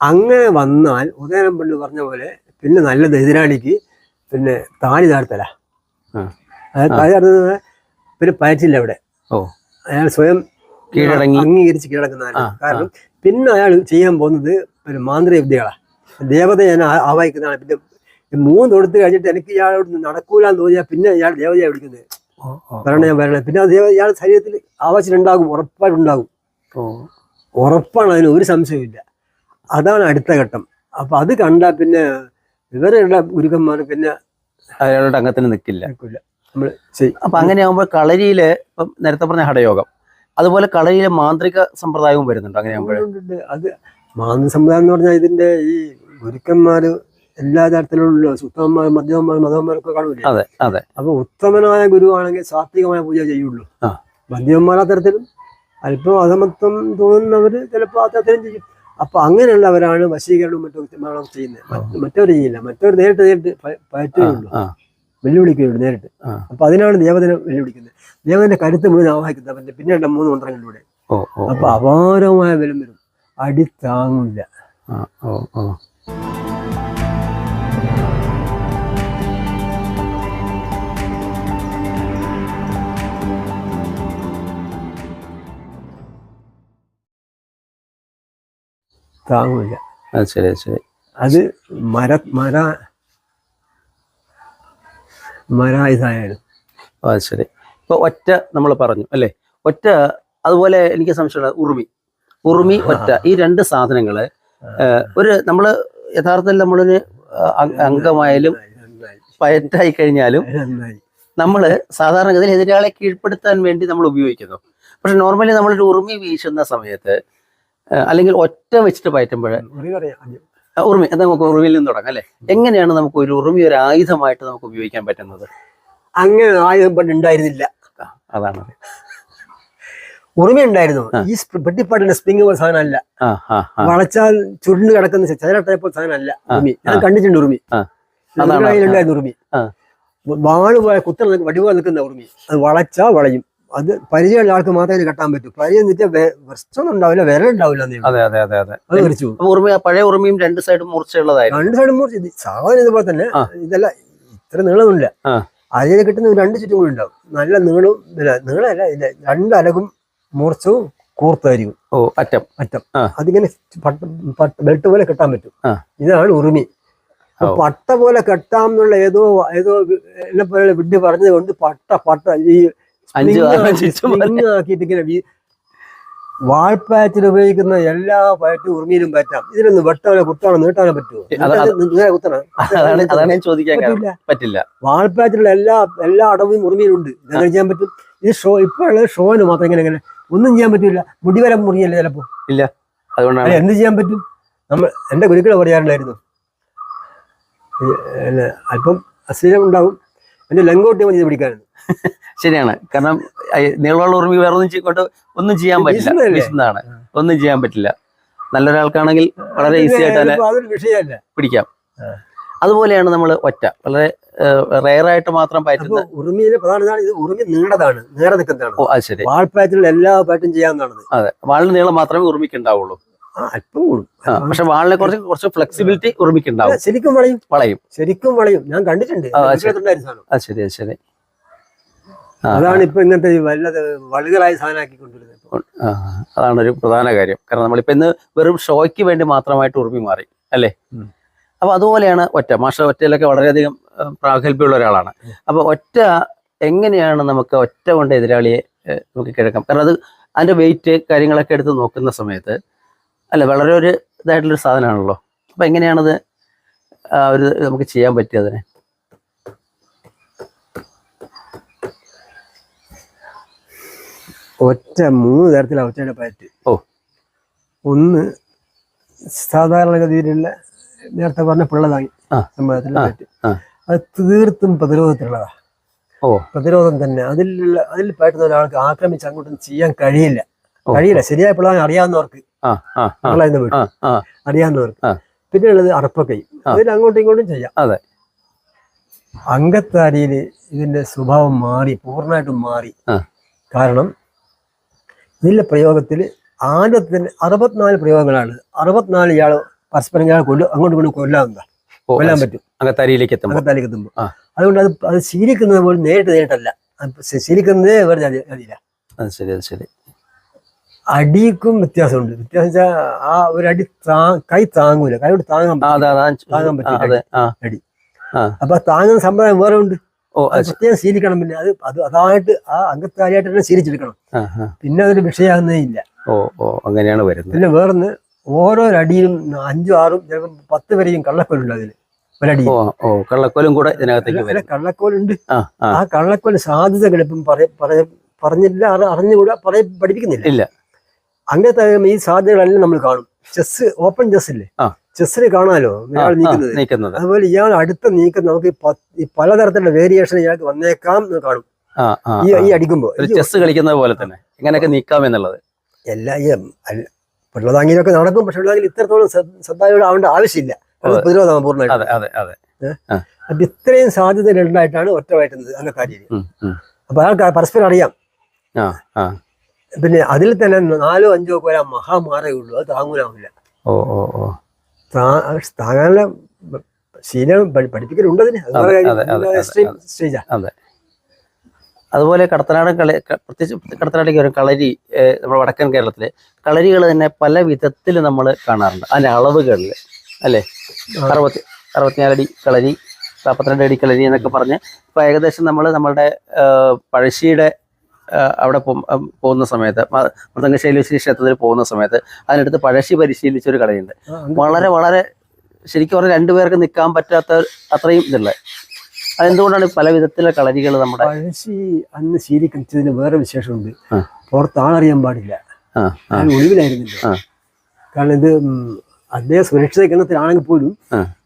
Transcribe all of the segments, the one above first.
അങ്ങനെ വന്നാൽ ഉദയനം പണ്ട് പറഞ്ഞ പോലെ പിന്നെ നല്ലത് എതിരാളിക്ക് പിന്നെ താലി താഴ്ത്തല. അതായത് താഴ്ത്തുന്നത് പിന്നെ പയറ്റില്ല അവിടെ. അയാൾ സ്വയം കീഴടങ്ങി. അംഗീകരിച്ച് കീഴടക്കുന്നതാണ്. കാരണം പിന്നെ അയാൾ ചെയ്യാൻ പോകുന്നത് ഒരു മാന്ത്രിക വിദ്യകളാണ് ദേവത ഞാൻ ആവാഹിക്കുന്നതാണ്. പിന്നെ മൂന്ന് തൊടുത്ത് കഴിഞ്ഞിട്ട് എനിക്ക് ഇയാളോട് നടക്കൂലെന്ന് തോന്നിയാൽ പിന്നെ ഇയാൾ ദേവതയെ വിളിക്കുന്നത്. വരണേ ഞാൻ വരണേ പിന്നെ അത് ദേവ ഇയാൾ ശരീരത്തിൽ ആവശ്യമുണ്ടാകും ഉറപ്പായിട്ടുണ്ടാകും. ഉറപ്പാണ് അതിന് ഒരു സംശയമില്ല അതാണ് അടുത്ത ഘട്ടം. അപ്പൊ അത് കണ്ടാൽ പിന്നെ ഇവരെയുള്ള ഗുരുക്കന്മാർ പിന്നെ അയാളുടെ അംഗത്തിന് നിൽക്കില്ല കേൾക്കില്ല നമ്മൾ അപ്പൊ അങ്ങനെയാകുമ്പോൾ കളരിയിൽ ഇപ്പം നേരത്തെ പറഞ്ഞ ഹടയോഗം അതുപോലെ കളരിയിലെ മാന്ത്രിക സമ്പ്രദായവും വരുന്നുണ്ട്. ഉണ്ട്. അത് മാന്ത്രിക സമ്പ്രദായം എന്ന് പറഞ്ഞാൽ ഇതിന്റെ ഈ ഗുരുക്കന്മാര് എല്ലാ തരത്തിലുള്ള ഉത്തമന്മാർ മധ്യമന്മാർ മതന്മാരൊക്കെ കാണില്ല അതെ അതെ. അപ്പൊ ഉത്തമനായ ഗുരുവാണെങ്കിൽ സാത്വികമായ പൂജ ചെയ്യുള്ളൂ. ആ. മധ്യമന്മാർ ആ തരത്തിലും അല്പം അധമത്വം തോന്നുന്നവര് ചിലപ്പോൾ ആ തരത്തിലും ചെയ്യും. അപ്പൊ അങ്ങനെയുള്ളവരാണ് വശീകരണവും മറ്റു ഒക്കെ ചെയ്യുന്നത്. മറ്റ് മറ്റവർ ചെയ്യില്ല മറ്റവർ നേരിട്ട് നേരിട്ട് പ- വെല്ലുവിളിക്കുകയുള്ളു നേരിട്ട്. അപ്പൊ അതിനാണ് ദേവതനെ വെല്ലുവിളിക്കുന്നത്. ദേവതന്റെ കരുത്ത് മുഴുവൻ ആവാഹിക്കുന്നത്. അവന്റെ പിന്നീട് മൂന്ന് മന്ത്രങ്ങളിലൂടെ. അപ്പൊ അപാരമായ ബലം വരും. അടി താങ്ങില്ല ശരി ശരി. അത് മര മര മര ഇതായാലും ആ ശരി. ഇപ്പൊ ഒറ്റ നമ്മൾ പറഞ്ഞു അല്ലേ? ഒറ്റ അതുപോലെ എനിക്ക് സംശയമുള്ള ഉറുമി. ഉറുമി ഒറ്റ. ഈ രണ്ട് സാധനങ്ങൾ ഒരു നമ്മൾ യഥാർത്ഥത്തിൽ നമ്മളൊരു അംഗമായാലും പയറ്റായി കഴിഞ്ഞാലും നമ്മൾ നമ്മൾ സാധാരണഗതിയിൽ എതിരാളെ കീഴ്പ്പെടുത്താൻ വേണ്ടി നമ്മൾ ഉപയോഗിക്കുന്നു. പക്ഷെ നോർമലി നമ്മളൊരു ഉറുമി വീശുന്ന സമയത്ത് അല്ലെങ്കിൽ ഒറ്റ വെച്ചിട്ട് പയറ്റുമ്പോൾ ആദ്യം. ഉറുമി അത് നമുക്ക് ഉറുമിയിൽ നിന്ന് തുടങ്ങാം അല്ലെ? എങ്ങനെയാണ് നമുക്ക് ഒരു ഉറുമി ഒരു ആയുധമായിട്ട് നമുക്ക് ഉപയോഗിക്കാൻ പറ്റുന്നത്? അങ്ങനെ ആയുധം പണ്ട് ഉണ്ടായിരുന്നില്ല. അതാണ്. ഉറുമി ഉണ്ടായിരുന്നു. ഈ പെട്ടിപ്പാട്ടിന്റെ സ്പ്രിങ് പോലെ സാധനമല്ല. വളച്ചാൽ ചുരുണ്ട് കിടക്കുന്ന ചതുര ടൈപ്പ് സാധനമല്ല. ഉറുമി. ഞാൻ കണ്ടിട്ടുണ്ട് ഉറുമി. ഉണ്ടായിരുന്നു ഉറുമി. വാൾ പോയ കുത്തൽ വടിവാ നിൽക്കുന്ന ഉറുമി. അത് വളച്ചാ വളയും. അത് പരിചയമുള്ള ആൾക്ക് മാത്രമേ ഇത് കെട്ടാൻ പറ്റൂ. പരിചയം വെച്ചാൽ വർഷമൊന്നും ഉണ്ടാവില്ല വിരൽ ഉണ്ടാവില്ല അതെ അതെ അതെ അതെ. പഴയ ഉറുമിയും രണ്ട് സൈഡും മൂർച്ചയുള്ളതായിരുന്നു രണ്ട് സൈഡും മൂർച്ച സാധനം ഇതുപോലെ തന്നെ. ഇതല്ല ഇത്ര നീളമൊന്നുമില്ല. അരയിൽ അതിന് കിട്ടുന്ന രണ്ട് ചുറ്റും കൂടി ഉണ്ടാവും. നല്ല നീളവും നീളല്ല നീളമല്ല ഇല്ല രണ്ട് അലകും മൂർച്ചവും കൂർത്തായിരിക്കും. ഓ അറ്റം. അറ്റം. അതിങ്ങനെ ബെൽറ്റ് പോലെ കെട്ടാൻ പറ്റും. ഇതാണ് ഉറുമി. പട്ട പോലെ കെട്ടാം എന്നുള്ള ഏതോ ഏതോ എന്നെ പോലെ വിഡ്ഢി പറഞ്ഞത് കൊണ്ട് പട്ട പട്ട ഈ ആക്കിയിട്ട് ഇങ്ങനെ ഉപയോഗിക്കുന്ന എല്ലാ പാറ്റും ഉറുമിയിലും പറ്റാം. ഇതിലൊന്ന് വെട്ടാനോ കുത്താനോ നീട്ടാനോ പറ്റുമോ? കുത്തണം. അതാണ് ഞാൻ ചോദിക്കാൻ പറ്റില്ല. പറ്റില്ല. എല്ലാ എല്ലാ അടവും ഉറുമിയിലുണ്ട്. ഇതെങ്ങനെ ചെയ്യാൻ പറ്റും? ഇത് ഷോ ഇപ്പൊ ഉള്ളത് ഷോന് മാത്രം ഇങ്ങനെ ഇങ്ങനെ ഒന്നും ചെയ്യാൻ പറ്റില്ല മുടി വരെ മുറിയല്ലേ ചിലപ്പോ? അതുകൊണ്ടാണ്. അല്ല എന്ത് ചെയ്യാൻ പറ്റും? നമ്മൾ എന്റെ ഗുരുക്കളെ പറയാറുണ്ടായിരുന്നു. അല്പം അശ്ലീലം ഉണ്ടാവും എന്റെ ലങ്കോട്ട് ഞാൻ ഇത് ശരിയാണ്. കാരണം നീളമുള്ള ഉറുമി വേറെ ഒന്നും കൊണ്ട് ഒന്നും ചെയ്യാൻ പറ്റില്ല. ഒന്നും ചെയ്യാൻ പറ്റില്ല. നല്ലൊരാൾക്കാണെങ്കിൽ വളരെ ഈസി ആയിട്ട് തന്നെ പിടിക്കാം. അതുപോലെയാണ് നമ്മൾ ഒറ്റ. വളരെ റയറായിട്ട് മാത്രം പാറ്റുന്നത് പയറ്റുന്ന ഉറുമിയിലെ പ്രധാന ഇത് ഉറുമി നീണ്ടതാണ് നേരെ നിൽക്കുന്നതാണ് ഓ അത് ശരി. വാൾപ്പാച്ചിലുള്ള എല്ലാ പാറ്റും ചെയ്യാവുന്നതാണ് അതെ. വാളിന് നീളം മാത്രമേ ഉറുമിക്ക് ഉണ്ടാവുള്ളൂ. ആ അല്പം കൂടും. പക്ഷെ വാളിനെ കുറച്ച് കുറച്ച് ഫ്ലെക്സിബിലിറ്റി ഉറുമിക്ക് ശരിക്കും വളയും. വളയും. ശരിക്കും വളയും. ഞാൻ കണ്ടിട്ടുണ്ട്. ശരി. ശരി അതാണ് ഇപ്പൊ ഇങ്ങനത്തെ വല്ലത് വളുകളായ സാധനമാക്കി കൊണ്ടുവരുന്നത് അതാണ് ഒരു പ്രധാന കാര്യം. കാരണം നമ്മളിപ്പോ ഇന്ന് വെറും ഷോയ്ക്ക് വേണ്ടി മാത്രമായിട്ട് ഉറുമി മാറി അല്ലേ. അപ്പൊ അതുപോലെയാണ് ഒറ്റ മാഷ ഒറ്റയിലൊക്കെ വളരെയധികം പ്രാഗൽഭ്യമുള്ള ഒരാളാണ്. അപ്പൊ ഒറ്റ എങ്ങനെയാണ് നമുക്ക് ഒറ്റ കൊണ്ട് എതിരാളിയെ നമുക്ക് കിഴക്കാം കാരണം അത് അതിന്റെ വെയിറ്റ് കാര്യങ്ങളൊക്കെ എടുത്ത് നോക്കുന്ന സമയത്ത് അല്ല വളരെ ഒരു ഇതായിട്ടുള്ളൊരു സാധനമാണല്ലോ അപ്പം എങ്ങനെയാണത് ഒരു നമുക്ക് ചെയ്യാൻ പറ്റിയതിനെ ഒറ്റ മൂന്ന് തരത്തിലാണ് ഒറ്റയുടെ പാറ്റ് ഓ. ഒന്ന് സാധാരണഗതിയിലുള്ള നേരത്തെ പറഞ്ഞ പിള്ളതായി. സമ്പ്രദായത്തിലുള്ള. അത് തീർത്തും പ്രതിരോധത്തിലുള്ളതാ ഓ പ്രതിരോധം തന്നെ അതിലുള്ള അതിൽ പറ്റുന്ന ഒരാൾക്ക് ആക്രമിച്ച് അങ്ങോട്ടൊന്നും ചെയ്യാൻ കഴിയില്ല. കഴിയില്ല. ശരിയായ പിള്ളേർ അറിയാവുന്നവർക്ക്. അറിയാവുന്നവർക്ക്. പിന്നെ ഉള്ളത് അറപ്പക്കൈ. അതിൽ അങ്ങോട്ടും ഇങ്ങോട്ടും ചെയ്യാം. അതെ. അങ്കത്താരിയിൽ ഇതിന്റെ സ്വഭാവം മാറി പൂർണമായിട്ടും മാറി. കാരണം ഇതിന്റെ പ്രയോഗത്തിൽ ആദ്യത്തിന് അറുപത്തിനാല് പ്രയോഗങ്ങളാണ്. അറുപത്തിനാല് ഇയാൾ പരസ്പരം ഇയാൾ കൊല്ലും അങ്ങോട്ടും ഇങ്ങോട്ടും കൊല്ലാവുന്ന കൊല്ലാൻ പറ്റും. അങ്കത്താരിയിലേക്ക് എത്തും അകത്താലേക്ക് എത്തുമ്പോൾ അതുകൊണ്ട് അത് അത് ശീലിക്കുന്നത് പോലും നേരിട്ട് നേരിട്ടല്ല. ശീലിക്കുന്നതേ വേറെ അറിയില്ല അത് ശരി അത് ശരി. അടിക്കും വ്യത്യാസമുണ്ട്. വ്യത്യാസം വെച്ചാൽ ആ ഒരു അടി കൈ താങ്ങൂല. കൈ കൊണ്ട് താങ്ങാൻ താങ്ങാൻ പറ്റും പറ്റില്ല അടി. അപ്പൊ താങ്ങുന്ന സമ്പ്രദായം വേറെ ഉണ്ട്. പ്രത്യേകം ശീലിക്കണം പിന്നെ. അത് അത് അതായിട്ട് ആ അംഗത്താരിയായിട്ട് തന്നെ ശീലിച്ചെടുക്കണം. പിന്നെ അതൊരു വിഷയമാകുന്നേ ഇല്ല. ഓ ഓ അങ്ങനെയാണ് വരുന്നത്. പിന്നെ വേറൊന്ന് ഓരോ അടിയിലും അഞ്ചും ആറും ചിലപ്പോൾ പത്ത് വരെയും കള്ളക്കോലുണ്ട് അതിൽ ഒരടി. ഓ കള്ളക്കോലും കൂടെ ഇതിനകത്തേക്ക് കള്ളക്കോലുണ്ട്. ആ കള്ളക്കോൽ സാധ്യതകൾ ഇപ്പം പറഞ്ഞില്ല അറി- അറിഞ്ഞുകൂടാ പറയ പഠിപ്പിക്കുന്നില്ല. ഇല്ല. അങ്ങനത്തെ ഈ സാധ്യതകളെല്ലാം നമ്മൾ കാണും. ചെസ് ഓപ്പൺ ചെസ് ഇല്ലേ. ചെസ്സിൽ കാണാലോ? ഇയാൾ നീക്കുന്നത്. അതുപോലെ ഇയാൾ അടുത്ത നീക്കം നമുക്ക് ഈ പലതരത്തിലുള്ള വേരിയേഷൻ ഇയാൾക്ക് വന്നേക്കാം എന്ന് കാണും. ഈ അടിക്കുമ്പോ ഈ അടിക്കുമ്പോൾ. ചെസ് കളിക്കുന്നത് പോലെ തന്നെ. എങ്ങനെയൊക്കെ നീക്കാം എന്നുള്ളത്. എല്ലാ ഈ പിള്ളതാങ്ങിലൊക്കെ നടക്കും പക്ഷെ പിള്ളതാങ്കിൽ ഇത്രത്തോളം ശ്രദ്ധായോടെ ആവേണ്ട ആവശ്യമില്ല. അത്. പ്രതിരോധമാണ് പൂർണമായിട്ട്. അപ്പൊ ഇത്രയും സാധ്യതകൾ ഉണ്ടായിട്ടാണ് ഒറ്റ വയറ്റുന്നത് കാര്യം. അപ്പൊ അയാൾക്ക് പരസ്പരം അറിയാം. പിന്നെ അതിൽ തന്നെ നാലോ അഞ്ചോ ഒക്കെ മഹാ മഹാമാരേ ഉള്ളൂ. അത് താങ്ങൂലാവില്ല. ഓ ഓ ഓ. താങ്ങാനുള്ള ശീലം പഠി- പഠിപ്പിക്കലുണ്ട് അതിന്. അത് അതുപോലെ കടത്തനാടൻ കളി പ്രത്യേകിച്ച് കടത്തനാടേക്ക് വരും കളരി നമ്മുടെ വടക്കൻ കേരളത്തിൽ കളരികൾ തന്നെ പല വിധത്തിൽ നമ്മൾ കാണാറുണ്ട്. അതിന്റെ അളവുകളിൽ അല്ലേ. അറുപത്തി അറുപത്തിനാലടി കളരി നാൽപ്പത്തിരണ്ട് അടി കളരി എന്നൊക്കെ പറഞ്ഞ് ഇപ്പം ഏകദേശം നമ്മൾ നമ്മളുടെ പഴശ്ശിയുടെ അവിടെ പോകുന്ന സമയത്ത് മൃദംഗശൈലേശ്വരി ക്ഷേത്രത്തിൽ പോകുന്ന സമയത്ത് അതിനടുത്ത് പഴശ്ശി പരിശീലിച്ച ഒരു കടയുണ്ട് വളരെ വളരെ ശരിക്കും പറഞ്ഞാൽ രണ്ടുപേർക്ക് നിൽക്കാൻ പറ്റാത്ത അത്രയും ഇതുള്ള അതെന്തുകൊണ്ടാണ് പല വിധത്തിലെ കളരികൾ നമ്മുടെ പഴശ്ശി അന്ന് ശീലിക്കുന്നതിന് വേറെ വിശേഷമുണ്ട്. പുറത്താളറിയാൻ പുറത്ത് ആളറിയാൻ പാടില്ല ഒഴിവിലായിരുന്നില്ല ഒളിവിലായിരുന്നില്ല. കാരണം ഇത് അദ്ദേഹം സുരക്ഷിത കേന്ദ്രത്തിലാണെങ്കിൽ പോലും.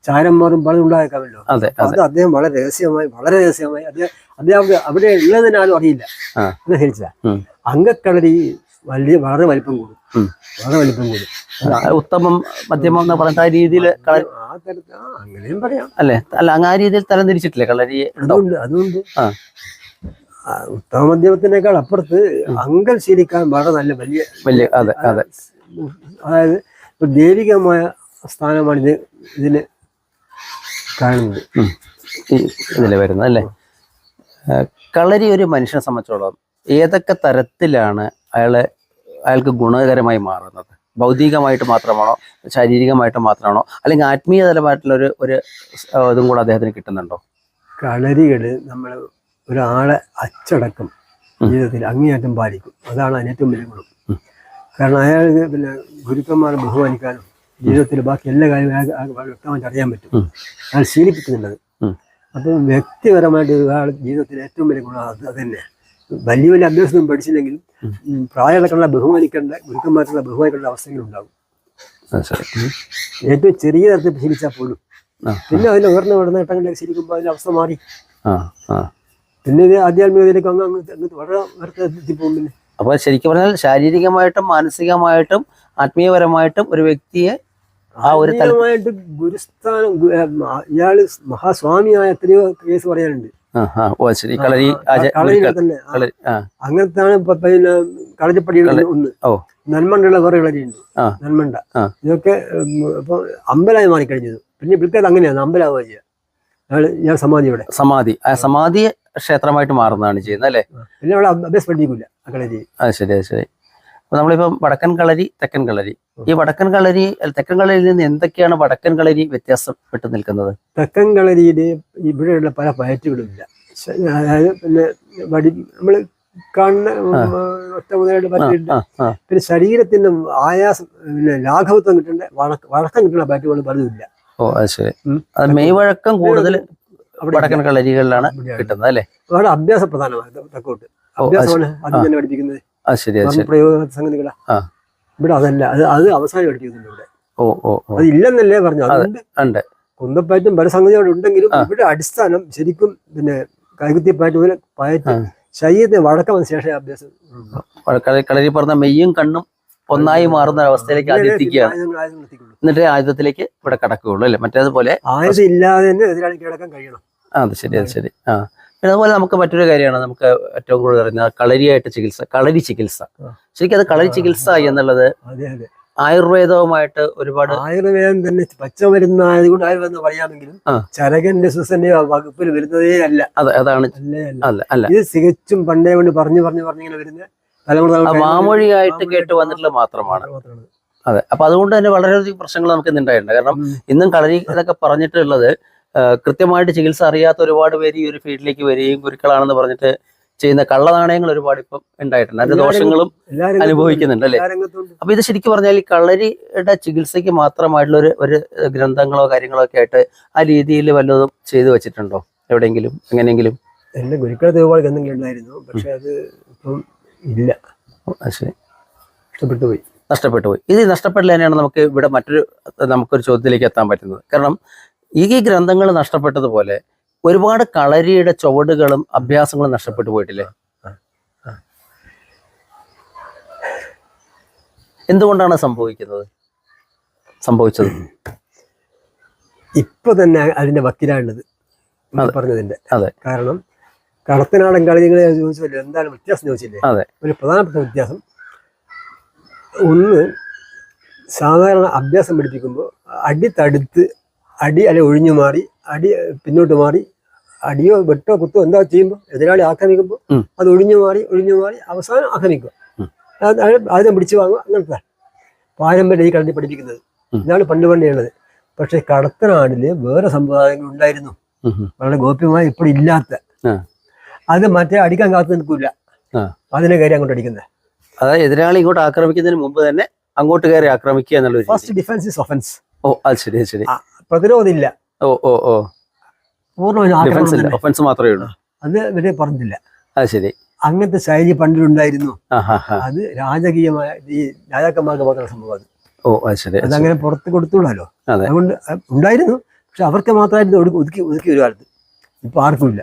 ചാരന്മാരും പലതും ഉണ്ടായേക്കാമല്ലോ. അതെ അദ്ദേഹം വളരെ രഹസ്യമായി വളരെ രഹസ്യമായി അദ്ദേഹം അദ്ദേഹം അവിടെ- ഉള്ളതിനാലും അറിയില്ല. ഉം. അങ്കക്കളരി വലിയ വളരെ വലിപ്പം കൂടും. വളരെ വലിപ്പം കൂടും. ഉത്തമം മധ്യമം എന്ന് പറഞ്ഞ രീതിയിൽ അങ്ങനെയും പറയാം. അല്ലെ? അല്ല അങ്ങ് ആ രീതിയിൽ തരം തിരിച്ചിട്ടില്ല? കളരി അതുകൊണ്ട് അതുകൊണ്ട് ഉത്തമ മധ്യമത്തിനേക്കാൾ അപ്പുറത്ത് അങ്കൽ ശീലിക്കാൻ വളരെ നല്ല വലിയ വലിയ അതെ അതെ. അതായത് ഒരു ദൈവികമായ സ്ഥാനമാണ് ഇത് ഇതിന് കാണുന്നത്. ഇതിൽ വരുന്നത് അല്ലേ? കളരി ഒരു മനുഷ്യനെ സംബന്ധിച്ചോളം ഏതൊക്കെ തരത്തിലാണ് അയാളെ അയാൾക്ക് ഗുണകരമായി മാറുന്നത്? ഭൗതികമായിട്ട് മാത്രമാണോ ശാരീരികമായിട്ട് മാത്രമാണോ അല്ലെങ്കിൽ ആത്മീയ തലമായിട്ടുള്ള ഒരു ഒരു ഇതും കൂടെ അദ്ദേഹത്തിന് കിട്ടുന്നുണ്ടോ? കളരികൾ നമ്മൾ ഒരാളെ അച്ചടക്കം. ജീവിതത്തിൽ അങ്ങേയറ്റം പാലിക്കും. അതാണ് അതിനേറ്റവും വലിയ ഗുണം. കാരണം അയാൾ പിന്നെ ഗുരുക്കന്മാരെ ബഹുമാനിക്കാനും ജീവിതത്തിൽ ബാക്കി എല്ലാ കാര്യങ്ങളും വ്യക്തമായിട്ട് അറിയാൻ പറ്റും. അയാൾ ശീലിപ്പിക്കുന്നുണ്ട് അപ്പൊ വ്യക്തിപരമായിട്ട് ഒരാൾ ജീവിതത്തിൽ ഏറ്റവും വലിയ ഗുണം അത് തന്നെ. വലിയ വലിയ അഭ്യാസമൊന്നും ഉം. ഉം, പ്രായമുള്ള ബഹുമാനിക്കേണ്ട ഗുരുക്കന്മാർക്കുള്ള ബഹുമാനിക്കേണ്ട അവസ്ഥകളുണ്ടാകും ഏറ്റവും ചെറിയ തരത്തിൽ ശീലിച്ചാൽ പോലും. പിന്നെ അതിൽ ഉയർന്ന ഉയർന്ന ഘട്ടങ്ങളിലേക്ക് ശീലിക്കുമ്പോൾ അതിന്റെ അവസ്ഥ മാറി. പിന്നെ ഇത് ആധ്യാത്മികതയിലേക്ക് അങ്ങ് അങ്ങ് അങ്ങ് വളരെ ഉയർത്തി പോകും പിന്നെ. അപ്പോൾ ശരിക്കും പറഞ്ഞാൽ ശാരീരികമായിട്ടും മാനസികമായിട്ടും ആത്മീയപരമായിട്ടും ഒരു വ്യക്തിയെ ആ ഒരു തലമായിട്ട് ഗുരുസ്ഥാനം ഇയാൾ മഹാസ്വാമിയായ എത്രയോ കേസ് പറയാനുണ്ട്. ശരി. കളരി അങ്ങനത്താണ് പിന്നെ കളരിപ്പടിയുടെ ഒന്ന്. നന്മണ്ടുള്ള വേറെ കളരിയുണ്ട്. നന്മണ്ട. ഇതൊക്കെ ഇപ്പൊ അമ്പലമായി മാറിക്കഴിഞ്ഞത്. പിന്നെ വിളിക്കാതെ അങ്ങനെയാണ് അമ്പലാവുക ചെയ്യുക. അയാൾ ഞാൻ ഇവിടെ സമാധി. ആ സമാധി ക്ഷേത്രമായിട്ട് മാറുന്നതാണ് ചെയ്യുന്നത് അല്ലേ? പിന്നെ അഭ്യാസം പഠിപ്പിക്കില്ല കളരി. ആ ശരി ശരി. അപ്പൊ നമ്മളിപ്പം വടക്കൻ കളരി തെക്കൻ കളരി. ഈ വടക്കൻ കളരി തെക്കൻ കളരിയിൽ നിന്ന് എന്തൊക്കെയാണ് വടക്കൻ കളരി വ്യത്യാസപ്പെട്ട് നിൽക്കുന്നത്? തെക്കൻ കളരിയിൽ ഇവിടെയുള്ള പല പയറ്റുകളും ഇല്ല. അതായത് പിന്നെ വടി നമ്മൾ കാണുന്ന ഒറ്റ മുതലായിട്ട് ആ, പറ്റിയിട്ട് ആ, ആ. പിന്നെ ശരീരത്തിന്റെ ആയാസം പിന്നെ ലാഘവത്വം കിട്ടേണ്ട വഴക്ക കിട്ടുന്ന പാറ്റുകൾ പലതുമില്ല ഓ അത് ശരി. അത് മെയ് വഴക്കം കൂടുതൽ വടക്കൻ കളരികളിലാണ് കിട്ടുന്നത് അല്ലേ? അവിടെ അഭ്യാസ പ്രധാനമാണ് തെക്കോട്ട് അഭ്യാസമാണ് ആദ്യം ആ. തന്നെ പഠിപ്പിക്കുന്നത്. ശരി പ്രയോഗ സംഗതികളാ. ആ. ഇവിടെ അതല്ല അത് അത് അവസാനം പഠിപ്പിക്കുന്നുണ്ട് ഇവിടെ. ഓ ഓ അത് ഇല്ലെന്നല്ലേ പറഞ്ഞു അതുണ്ട് കുന്തപ്പയറ്റും പല സംഗതികളും ഉണ്ടെങ്കിലും ഇവിടെ അടിസ്ഥാനം ശരിക്കും പിന്നെ കൈകുത്തിപ്പയറ്റ് പോലെ പയറ്റ് ആ. ശരീരത്തെ വഴക്കം ശേഷം അഭ്യാസം. കളരി- പറഞ്ഞ മെയ്യും കണ്ണും ഒന്നായി മാറുന്ന അവസ്ഥയിലേക്ക് ആദ്യം എത്തിക്കുകയാണ്. എന്നിട്ട് ആയുധത്തിലേക്ക് ഇവിടെ കടക്കുകയുള്ളൂ അല്ലെ? മറ്റേതുപോലെ ആയുധം ഇല്ലാതെ തന്നെ എതിരാളി കിടക്കാൻ കഴിയണം. ആ അത് ശരി അത് ശരി. ആ. പിന്നെ അതുപോലെ നമുക്ക് മറ്റൊരു കാര്യമാണ് നമുക്ക് ഏറ്റവും കൂടുതൽ അറിയുന്നത് കളരിയായിട്ട് ചികിത്സ കളരി ചികിത്സ. ശരിക്കും അത് കളരി ചികിത്സ എന്നുള്ളത് അതെ അതെ. ആയുർവേദവുമായിട്ട് ഒരുപാട് ആയുർവേദം തന്നെ പച്ചമരുന്ന് ആയതുകൊണ്ട് ആയുർവേദം പറയാമെങ്കിലും. ചരകന്റെ സുസന്റെ വകുപ്പിൽ വരുന്നതേ അല്ല. അതാണ്. അല്ല അല്ല. ഇത് തികച്ചും പണ്ടേ കൊണ്ട് പറഞ്ഞു പറഞ്ഞു പറഞ്ഞു ഇങ്ങനെ വരുന്ന തലമുറ വാമൊഴിയായിട്ട് കേട്ട് വന്നിട്ടുള്ള മാത്രമാണ്. അതെ. അപ്പൊ അതുകൊണ്ട് തന്നെ വളരെയധികം പ്രശ്നങ്ങൾ നമുക്ക് ഇന്നുണ്ടായിട്ടുണ്ട്. കാരണം. ഇന്നും കളരി ഇതൊക്കെ പറഞ്ഞിട്ടുള്ളത് കൃത്യമായിട്ട് ചികിത്സ അറിയാത്ത ഒരുപാട് പേര് ഈ ഒരു ഫീൽഡിലേക്ക് വരികയും ഗുരുക്കളാണെന്ന് പറഞ്ഞിട്ട് ചെയ്യുന്ന കള്ളനാണയങ്ങൾ ഒരുപാട് ഇപ്പം ഉണ്ടായിട്ടുണ്ട്. അതിന്റെ ദോഷങ്ങളും. അനുഭവിക്കുന്നുണ്ട് അല്ലേ. അപ്പൊ ഇത് ശരിക്കും പറഞ്ഞാൽ ഈ കളരിയുടെ ചികിത്സയ്ക്ക് മാത്രമായിട്ടുള്ള ഒരു ഒരു ഗ്രന്ഥങ്ങളോ കാര്യങ്ങളോ ഒക്കെ ആയിട്ട് ആ രീതിയിൽ വല്ലതും ചെയ്തു വെച്ചിട്ടുണ്ടോ? എവിടെയെങ്കിലും? എങ്ങനെയെങ്കിലും? എന്റെ ഗുരുക്കളെ ഇതുപോലെ എന്തെങ്കിലും ഉണ്ടായിരുന്നു. പക്ഷെ അത് ഇപ്പം ഇല്ല. നഷ്ടപ്പെട്ടു പോയി. നഷ്ടപ്പെട്ടു പോയി. ഇത് നഷ്ടപ്പെടില്ല തന്നെയാണ് നമുക്ക് ഇവിടെ മറ്റൊരു നമുക്കൊരു ചോദ്യത്തിലേക്ക് എത്താൻ പറ്റുന്നത്. കാരണം ഈ ഗ്രന്ഥങ്ങൾ നഷ്ടപ്പെട്ടതുപോലെ ഒരുപാട് കളരിയുടെ ചുവടുകളും അഭ്യാസങ്ങളും നഷ്ടപ്പെട്ടു പോയിട്ടില്ലേ? എന്തുകൊണ്ടാണ് സംഭവിക്കുന്നത്? സംഭവിച്ചത്? ഇപ്പൊ തന്നെ അതിന്റെ വക്കീലാണുള്ളത്. പറഞ്ഞതിന്റെ. അതെ. കാരണം കടത്തനാടൻ കളികളെ ചോദിച്ചല്ലോ എന്താണ് വ്യത്യാസം ചോദിച്ചില്ലേ? അതെ. ഒരു പ്രധാനപ്പെട്ട വ്യത്യാസം. ഒന്ന് സാധാരണ അഭ്യാസം പഠിപ്പിക്കുമ്പോൾ അടി തടുത്ത് അടി അല്ലെ ഒഴിഞ്ഞു മാറി അടി പിന്നോട്ട് മാറി അടിയോ വെട്ടോ കുത്തോ എന്താ ചെയ്യുമ്പോൾ എതിരാളി ആക്രമിക്കുമ്പോൾ അത് ഒഴിഞ്ഞു മാറി ഒഴിഞ്ഞു മാറി അവസാനം ആക്രമിക്കുക. ആദ്യം പിടിച്ചു വാങ്ങുക അങ്ങനത്തെ പാരമ്പര്യം ഈ കളി പഠിപ്പിക്കുന്നത്. ഇതാണ് പണ്ട് പണ്ടേയുള്ളത് പക്ഷെ കടത്തനാടിൽ വേറെ സമ്പ്രദായങ്ങൾ ഉണ്ടായിരുന്നു. വളരെ ഗോപ്യമായി ഇപ്പോൾ ഇല്ലാത്ത. അത് മറ്റേ അടിക്കാൻ കാത്തു നിൽക്കില്ല അതിനെ കയറി അങ്ങോട്ട് അടിക്കുന്നത്. അതായത് എതിരാളി ഇങ്ങോട്ട് ആക്രമിക്കുന്നതിന് മുമ്പ് തന്നെ അങ്ങോട്ട് കയറി ആക്രമിക്കുക എന്നുള്ളത്. ഫസ്റ്റ് ഡിഫൻസ് ഇസ് ഒഫൻസ് ഓ അത് ശരി ശരി. പ്രതിരോധമില്ല. ഓ ഓ ഓ. പൂർണമായും. ഒഫൻസ് മാത്രമേ ഉള്ളൂ. അത് ഇവരെ പറഞ്ഞില്ല. അത് ശരി. അങ്ങനത്തെ ശൈലി പണ്ടിലുണ്ടായിരുന്നു. അത് രാജകീയമായ ഈ രാജാക്കന്മാർക്ക് മാത്രം സംഭവം അത്. ഓ അത് ശരി അത് അങ്ങനെ അതങ്ങനെ പുറത്ത് കൊടുത്തുകൂടാലോ അതുകൊണ്ട് ഉണ്ടായിരുന്നു. പക്ഷെ അവർക്ക് മാത്രമായിരുന്നു ഒതുക്കി ഒതുക്കി ഒരു കാലത്ത്. ഇപ്പൊ ആർക്കും ഇല്ല.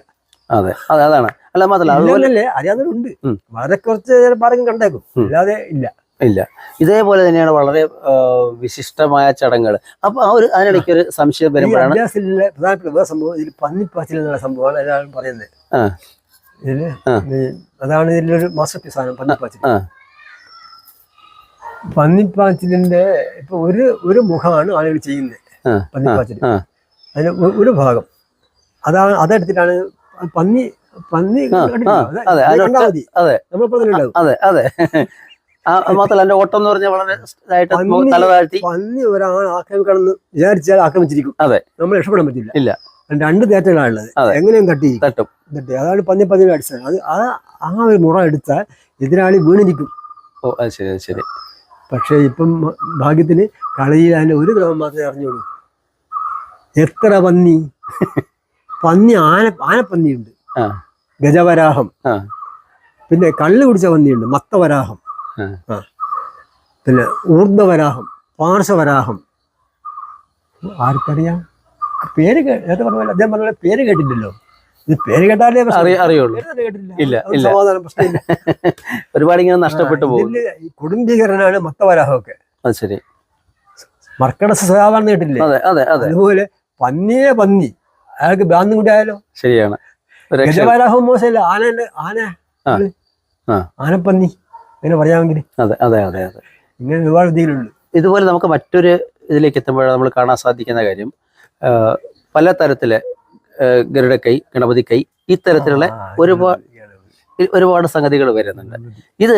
അതെ. അതെ അതാണ്. അല്ല മാത്രമല്ല അതുപോലെ ഉണ്ട് അറിയാവുന്നവരുണ്ട്. വളരെ കുറച്ച് പാർക്കും കണ്ടേക്കും. അല്ലാതെ ഇല്ല. ഇല്ല. ഇതേപോലെ തന്നെയാണ് വളരെ വിശിഷ്ടമായ ചടങ്ങുകൾ. അപ്പൊ ആ ഒരു അതിനിടയ്ക്ക് ഒരു സംശയം വരുമ്പോഴാണ് പ്രധാനപ്പെട്ട വേറെ സംഭവം ഇതിൽ പന്നിപ്പാച്ചിൽ എന്നുള്ള സംഭവമാണ് എല്ലാവരും പറയുന്നത്. ഇതിൽ അതാണ് ഇതിലൊരു മാസ്റ്റർ പീസ് ആണ് പന്നിപ്പാച്ചിൽ പന്നിപ്പാച്ചിലിന്റെ ഇപ്പൊ ഒരു ഒരു മുഖമാണ് ആളുകൾ ചെയ്യുന്നത് പന്നിപ്പാച്ചിൽ അതിന് ഒരു ഭാഗം. അതാണ് അതെടുത്തിട്ടാണ് പന്നി പന്നി അത് ഇത് അതിനൊറ്റ- അതെ. അത്. മാത്രമല്ല എന്റെ ഓട്ടം എന്ന് പറഞ്ഞാൽ വളരെ ഇതായിട്ട് തല താഴ്ത്തി. പന്നി ഒരാൾ ആക്രമിക്കണം എന്ന് വിചാരിച്ചാൽ ആക്രമിച്ചിരിക്കും. അതെ. നമ്മൾ രക്ഷപ്പെടാൻ പറ്റില്ല. ഇല്ല. രണ്ട് തേറ്റകളാണുള്ളത്. എങ്ങനെയും തട്ടി. തട്ടും. തട്ടി. അതാണ് പന്നി പന്നി അടിച്ചത് അത് ആ ആ ഒരു മുറ എടുത്താൽ എതിരാളി വീണിരിക്കും. ഓ അത് ശരി അത് ശരി. പക്ഷേ ഇപ്പം ഭാഗ്യത്തിന് കളിയിൽ അതിന്റെ ഒരു ഗ്രാമം മാത്രമേ അറിഞ്ഞോളൂ എത്ര പന്നി? പന്നി ആന ആനപ്പന്നിയുണ്ട്. പന്നിയുണ്ട് ഗജവരാഹം. പിന്നെ കള്ളു കുടിച്ച പന്നിയുണ്ട്. മത്തവരാഹം. ആ. പിന്നെ ഊർധ്വവരാഹം പാർശ്വവരാഹം. ആർക്കറിയാം? പേര് കേട്ട് നേരത്തെ പറഞ്ഞ അദ്ദേഹം പറഞ്ഞ പേര് കേട്ടിട്ടില്ലോ ഇത് പേര് കേട്ടാലേ അറിയുള്ളൂ. ഇല്ല, പ്രശ്നമില്ല. ഒരുപാട് ഇങ്ങനെ നഷ്ടപ്പെട്ടു പോകും. കുടുംബീകരണമാണ് മത്തവരാഹമൊക്കെ. അത് ശരി. മർക്കട സഹാബാന്ന് കേട്ടില്ലേ അതെ അതെ അതെ. അതുപോലെ പന്നിയെ പന്നി. അയാൾക്ക് ഭ്രാന്തും കൂടി ആയാലോ ശരിയാണ് ഗജവരാഹം മോശമല്ല. ആന ആന. ആനപ്പന്നി. ഇങ്ങനെ പറയാമെങ്കിൽ അതെ അതെ അതെ അതെ. ഇങ്ങനെ ഒരുപാട് രീതിയിലുണ്ട് ഇതുപോലെ നമുക്ക് മറ്റൊരു ഇതിലേക്ക് എത്തുമ്പോഴാണ് നമ്മൾ കാണാൻ സാധിക്കുന്ന കാര്യം. പല തരത്തിലെ ഗരുഡക്കൈ ഗണപതി കൈ ഇത്തരത്തിലുള്ള ഒരുപാട് ഒരുപാട് സംഗതികൾ വരുന്നുണ്ട്. ഇത്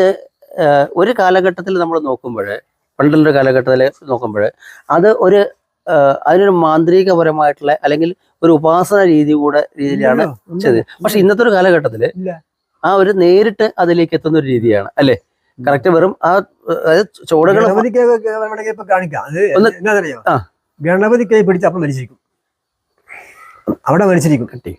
ഒരു കാലഘട്ടത്തിൽ നമ്മൾ നോക്കുമ്പോൾ പണ്ടുള്ളൊരു കാലഘട്ടത്തിൽ നോക്കുമ്പോൾ അത് ഒരു അതിനൊരു മാന്ത്രികപരമായിട്ടുള്ള അല്ലെങ്കിൽ ഒരു ഉപാസന രീതി കൂടെ രീതിയിലാണ് ചെയ്തത്. പക്ഷെ ഇന്നത്തെ ഒരു കാലഘട്ടത്തിൽ ആ ഒരു നേരിട്ട് അതിലേക്ക് എത്തുന്ന ഒരു രീതിയാണ് അല്ലെ? കറക്റ്റ് വെറും ആ ചുവടുകൾ കാണിക്കാം. അത് ഒന്ന്- എന്നാന്നറിയോ? ആ. ഗണപതി കൈ പിടിച്ച് അപ്പം മരിച്ചിരിക്കും. അവിടെ മരിച്ചിരിക്കും. കിട്ടി.